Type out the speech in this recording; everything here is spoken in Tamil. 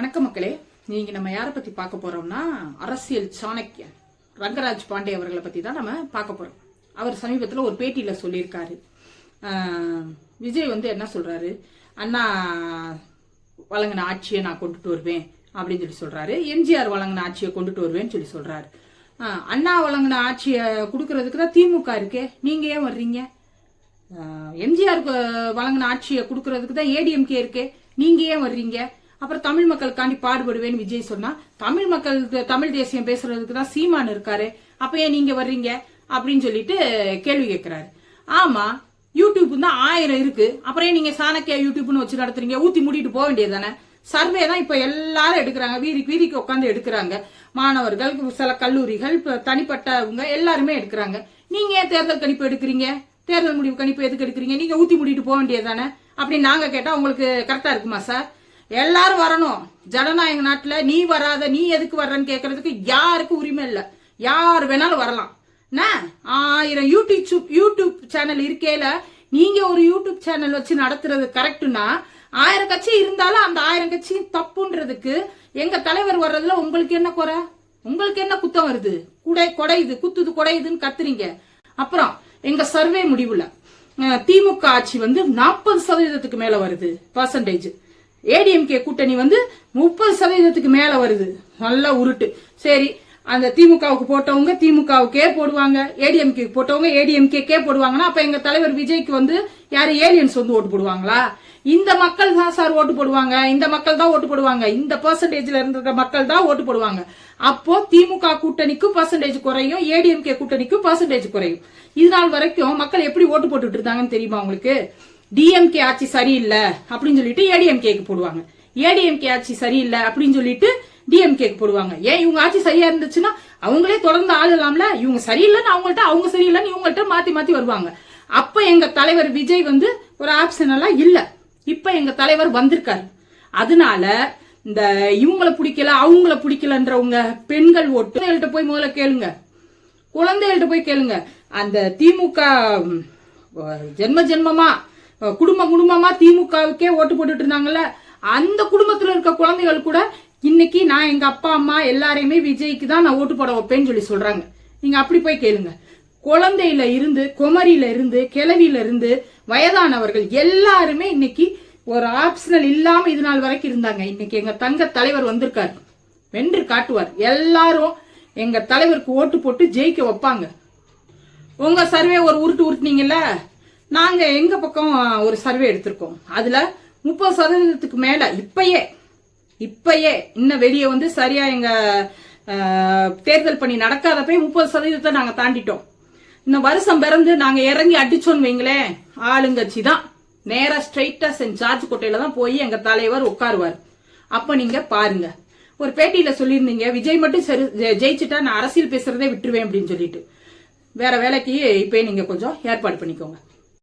வணக்க மக்களே. நீங்க நம்ம யாரை பத்தி பார்க்க போறோம்னா அரசியல் சாணக்கியன் ரங்கராஜ் பாண்டே அவர்களை பத்தி தான் நம்ம பார்க்க போறோம். அவர் சமீபத்தில் ஒரு பேட்டியில சொல்லியிருக்காரு. விஜய் வந்து என்ன சொல்றாரு? அண்ணா வழங்கின ஆட்சியை நான் கொண்டுட்டு வருவேன் அப்படின்னு சொல்லி சொல்றாரு. எம்ஜிஆர் வழங்கின ஆட்சியை கொண்டுட்டு வருவேன்னு சொல்லி சொல்றாரு. அண்ணா வழங்கின ஆட்சியை கொடுக்கறதுக்கு தான் திமுக இருக்கே. நீங்க ஏன் வர்றீங்க? எம்ஜிஆருக்கு வழங்கின ஆட்சியை கொடுக்கறதுக்கு தான் ஏடிஎம்கே இருக்கே. நீங்க ஏன் வர்றீங்க? அப்புறம் தமிழ் மக்களுக்காண்டி பாடுபடுவேன்னு விஜய் சொன்னா தமிழ் மக்கள் தமிழ் தேசியம் பேசுறதுக்கு தான் சீமான் இருக்காரு. அப்ப ஏன் நீங்க வர்றீங்க? அப்படின்னு சொல்லிட்டு கேள்வி கேட்கிறாரு ஆமா யூடியூப் தான் ஆயிரம் இருக்கு. அப்புறம் ஏன் நீங்க சாணக்கியா யூடியூப்னு வச்சு நடத்துறீங்க? ஊத்தி மூடிட்டு போக வேண்டியது தானே சர்வே தான் இப்ப எல்லாரும் எடுக்கிறாங்க. வீதிக்கு வீதிக்கு உட்காந்து எடுக்கிறாங்க. மாணவர்கள் சில கல்லூரிகள் தனிப்பட்டவங்க எல்லாருமே எடுக்கிறாங்க. நீங்க ஏன் தேர்தல் கணிப்பு எடுக்கிறீங்க? தேர்தல் முடிவு கணிப்பு எதுக்கு எடுக்கிறீங்க? நீங்க ஊத்தி மூடிட்டு போக வேண்டியது தானே அப்படின்னு நாங்க கேட்டா உங்களுக்கு கரெக்டா இருக்குமா சார் எல்லாரும் வரணும். ஜனநாயக நாட்டில் நீ வராத நீ எதுக்கு வர்றன்னு கேட்கறதுக்கு யாருக்கும் உரிமை இல்லை. யார் வேணாலும் வரலாம். என்ன? ஆயிரம் யூடியூப் யூடியூப் சேனல் இருக்கையில நீங்க ஒரு யூடியூப் சேனல் வச்சு நடத்துறது கரெக்டுனா ஆயிரம் கட்சி இருந்தாலும் அந்த ஆயிரம் கட்சி தப்புன்றதுக்கு எங்க தலைவர் வர்றதுல உங்களுக்கு என்ன குறை? உங்களுக்கு என்ன குத்தம் வருது? குடை கொடையுது குத்துது கொடையுதுன்னு கத்துறீங்க. அப்புறம் எங்க சர்வே முடிவுல திமுக ஆட்சி வந்து நாற்பது சதவீதத்துக்கு மேல வருது பர்சன்டேஜ் ஏடிஎம்கே கூட்டணி வந்து முப்பது சதவீதத்துக்கு மேல வருது. நல்லா உருட்டு. சரி அந்த திமுகவுக்கு போட்டவங்க திமுகவுக்கே போடுவாங்க. ஏடிஎம்கே போட்டவங்க ஏடிஎம்கேக்கே போடுவாங்கன்னா அப்ப எங்க தலைவர் விஜய்க்கு வந்து யாரு ஏலியன்ஸ் வந்து ஓட்டு போடுவாங்களா? இந்த மக்கள் தான் சார் ஓட்டு போடுவாங்க. இந்த மக்கள் தான் ஓட்டு போடுவாங்க. இந்த பர்சன்டேஜில் இருந்த மக்கள் தான் ஓட்டு போடுவாங்க. அப்போ திமுக கூட்டணிக்கும் பர்சன்டேஜ் குறையும் ஏடிஎம்கே கூட்டணிக்கும் பர்சன்டேஜ் குறையும். இது நாள் வரைக்கும் மக்கள் எப்படி ஓட்டு போட்டுட்டு இருந்தாங்கன்னு தெரியுமா உங்களுக்கு? டிஎம்கே ஆட்சி சரியில்லை அப்படின்னு சொல்லிட்டு ஏடிஎம்கேக்கு போடுவாங்க. ஏடிஎம்கே ஆட்சி சரியில்லை அப்படின்னு சொல்லிட்டு டிஎம்கேக்கு போடுவாங்க. ஏன் இவங்க ஆட்சி சரியா இருந்துச்சுன்னா அவங்களே தொடர்ந்து ஆளலாம்ல இவங்க சரியில்லைன்னு அவங்கள்ட்ட அவங்க சரியில்லைன்னு இவங்கள்ட்ட மாத்தி மாத்தி வருவாங்க. அப்ப எங்க தலைவர் விஜய் வந்து ஒரு ஆப்ஷன் எல்லாம் இல்ல. இப்ப எங்க தலைவர் வந்திருக்காரு. அதனால இந்த இவங்களை பிடிக்கல அவங்கள பிடிக்கலன்றவங்க பெண்கள் ஓட்டு. குழந்தைகள்ட்ட போய் முதல்ல கேளுங்க. குழந்தைகள்கிட்ட போய் கேளுங்க. அந்த திமுக ஜென்ம ஜென்மமா குடும்ப குடும்பமா திமுகவுக்கே ஓட்டு போட்டுட்டு இருந்தாங்கல்ல அந்த குடும்பத்துல இருக்க குழந்தைகள் கூட இன்னைக்கு நான் எங்க அப்பா அம்மா எல்லாரையுமே விஜய்க்கு தான் நான் ஓட்டு போட வைப்பேன்னு சொல்லி சொல்றாங்க. நீங்க அப்படி போய் கேளுங்க. குழந்தையில இருந்து குமரியில இருந்து கிளவியில இருந்து வயதானவர்கள் எல்லாருமே இன்னைக்கு ஒரு ஆப்ஷனல் இல்லாம இது நாள் வரைக்கும் இருந்தாங்க. இன்னைக்கு எங்க தங்க தலைவர் வந்திருக்காரு. வென்று காட்டுவார். எல்லாரும் எங்க தலைவருக்கு ஓட்டு போட்டு ஜெயிக்க வைப்பாங்க. உங்க சர்வே ஒரு உருட்டு உருட்டுனீங்கல்ல? நாங்கள் எங்கள் பக்கம் ஒரு சர்வே எடுத்திருக்கோம். அதில் முப்பது சதவீதத்துக்கு மேலே இப்பயே இப்பயே இன்னும் வெளியே வந்து சரியாக எங்கள் தேர்தல் பண்ணி நடக்காதப்பே முப்பது சதவீதத்தை நாங்கள் தாண்டிட்டோம். இந்த வருஷம் பிறந்து நாங்கள் இறங்கி அடிச்சோன்னு வைங்களேன் ஆளுங்கட்சி தான். நேராக ஸ்ட்ரைட்டாக சென்ட் ஜார்ஜ் கோட்டையில் தான் போய் எங்கள் தலைவர் உட்காருவார். அப்போ நீங்கள் பாருங்க. ஒரு பேட்டியில் சொல்லியிருந்தீங்க விஜய் மட்டும் சரி ஜெ- ஜெயிச்சுட்டா நான் அரசியல் பேசுறதே விட்டுருவேன் அப்படின்னு சொல்லிட்டு. வேற வேலைக்கு இப்போ நீங்கள் கொஞ்சம் ஏற்பாடு பண்ணிக்கோங்க.